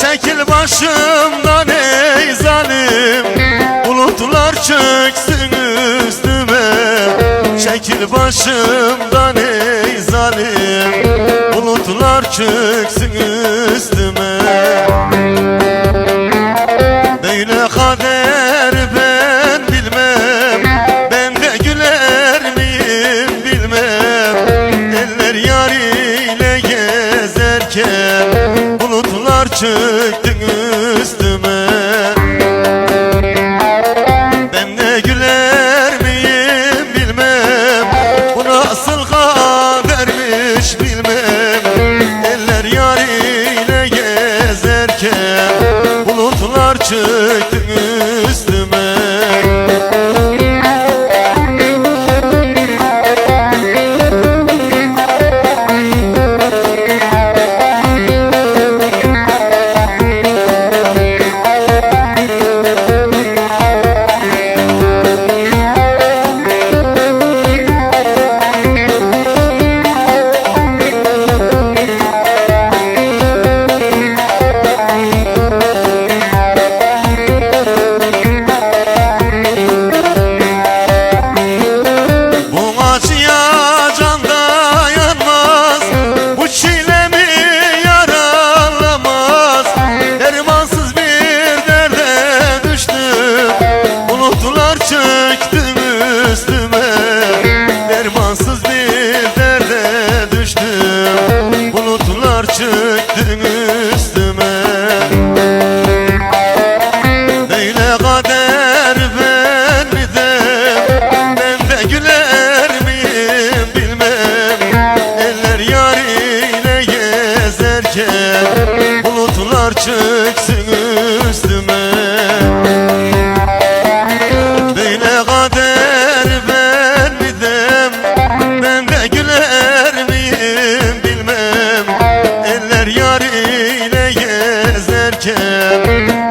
Çekil başımdan ey zalim. Bulutlar çöksün üstüme. Çekil başımdan ey zalim. Bulutlar çöksün üstüme. çıktı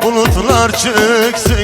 Bulutlar çıksın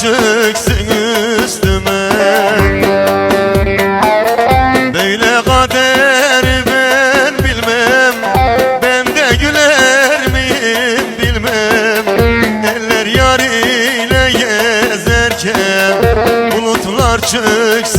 çöksün üstüme. Böyle kader ben bilmem Ben de güler miyim bilmem. Eller yar ile gezerken Bulutlar çöksün